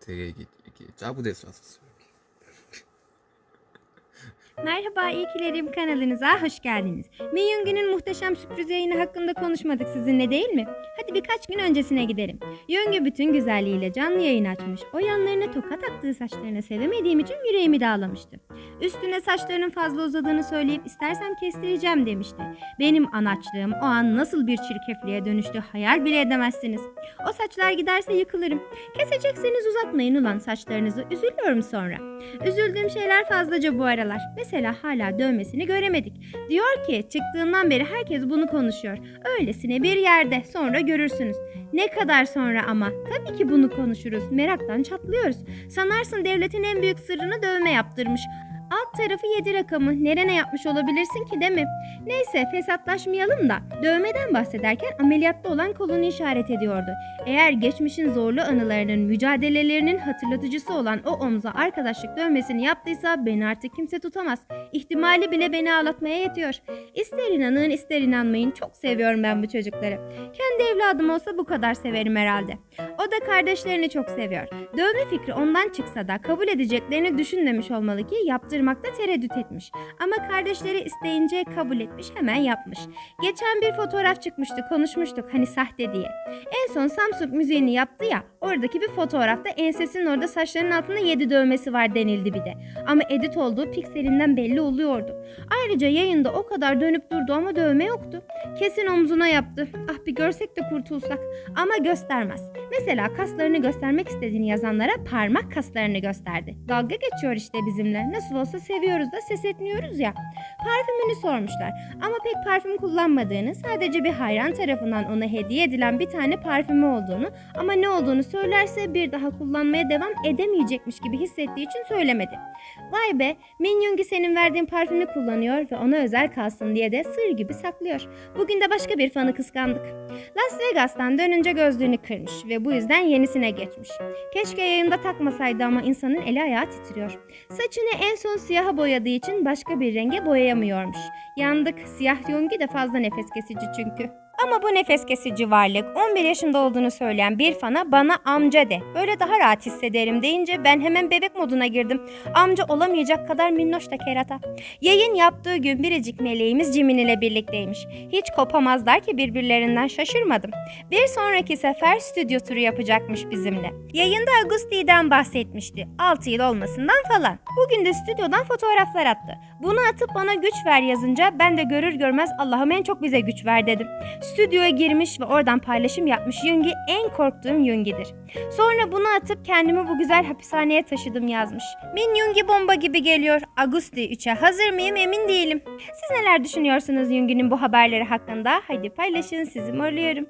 되게 이게, 이렇게 짜부대서 왔었어요. Merhaba İyikilerim kanalınıza hoş geldiniz. Miyungi'nin muhteşem sürpriz yayını hakkında konuşmadık sizinle değil mi? Hadi birkaç gün öncesine gidelim. Yöngü bütün güzelliğiyle canlı yayın açmış. O yanlarına tokat attığı saçlarına sevemediğim için yüreğimi dağlamıştı. Üstüne saçlarının fazla uzadığını söyleyip istersem kestireceğim demişti. Benim anaçlığım o an nasıl bir çirkefliğe dönüştü hayal bile edemezsiniz. O saçlar giderse yıkılırım. Kesecekseniz uzatmayın ulan saçlarınızı üzülüyorum sonra. Üzüldüğüm şeyler fazlaca bu aralar. Mesela hala dövmesini göremedik. Diyor ki çıktığından beri herkes bunu konuşuyor. Öylesine bir yerde sonra görürsünüz. Ne kadar sonra ama? Tabii ki bunu konuşuruz. Meraktan çatlıyoruz. Sanarsın devletin en büyük sırrını dövme yaptırmış. Alt tarafı 7 rakamı. Nerene yapmış olabilirsin ki değil mi? Neyse fesatlaşmayalım da dövmeden bahsederken ameliyatta olan kolunu işaret ediyordu. Eğer geçmişin zorlu anılarının, mücadelelerinin hatırlatıcısı olan o omza arkadaşlık dövmesini yaptıysa beni artık kimse tutamaz. İhtimali bile beni ağlatmaya yetiyor. İster inanın ister inanmayın çok seviyorum ben bu çocukları. Kendi evladım olsa bu kadar severim herhalde. O da kardeşlerini çok seviyor. Dövme fikri ondan çıksa da kabul edeceklerini düşünmemiş olmalı ki yaptırmakta tereddüt etmiş. Ama kardeşleri isteyince kabul etmiş hemen yapmış. Geçen bir fotoğraf çıkmıştı konuşmuştuk hani sahte diye. En son Samsung müziğini yaptı ya oradaki bir fotoğrafta ensesinin orada saçlarının altında 7 dövmesi var denildi bir de. Ama edit olduğu pikselinden belli oluyordu. Ayrıca yayında o kadar dönüp durdu ama dövme yoktu. Kesin omzuna yaptı. Ah bir görsek de kurtulsak. Ama göstermez. Mesela kaslarını göstermek istediğini yazanlara parmak kaslarını gösterdi. Dalga geçiyor işte bizimle. Nasıl olsa seviyoruz da ses etmiyoruz ya. Parfümünü sormuşlar. Ama pek parfüm kullanmadığını, sadece bir hayran tarafından ona hediye edilen bir tane parfümü olduğunu ama ne olduğunu söylerse bir daha kullanmaya devam edemeyecekmiş gibi hissettiği için söylemedi. Vay be, Min Yoongi senin verdiğin parfümü kullanıyor ve ona özel kalsın diye de sır gibi saklıyor. Bugün de başka bir fanı kıskandık. Las Vegas'tan dönünce gözlüğünü kırmış ve bu yüzden yenisine geçmiş. Keşke yayında takmasaydı ama insanın eli ayağı titriyor. Saçını en son siyaha boyadığı için başka bir renge boyayamıyormuş. Yandık, siyah Yoongi de fazla nefes kesici çünkü. Ama bu nefes kesici varlık 11 yaşında olduğunu söyleyen bir fana bana amca de. Böyle daha rahat hissederim deyince ben hemen bebek moduna girdim. Amca olamayacak kadar minnoş da kerata. Yayın yaptığı gün biricik meleğimiz Jimin ile birlikteymiş. Hiç kopamazlar ki birbirlerinden şaşırmadım. Bir sonraki sefer stüdyo turu yapacakmış bizimle. Yayında Agusti'den bahsetmişti. 6 yıl olmasından falan. Bugün de stüdyodan fotoğraflar attı. Bunu atıp bana güç ver yazınca ben de görür görmez Allah'ım en çok bize güç ver dedim. Stüdyoya girmiş ve oradan paylaşım yapmış Yungi en korktuğum Yungi'dir. Sonra bunu atıp kendimi bu güzel hapishaneye taşıdım yazmış. Min Yungi bomba gibi geliyor. Agusti 3'e hazır mıyım emin değilim. Siz neler düşünüyorsunuz Yungi'nin bu haberleri hakkında? Hadi paylaşın sizi morluyorum.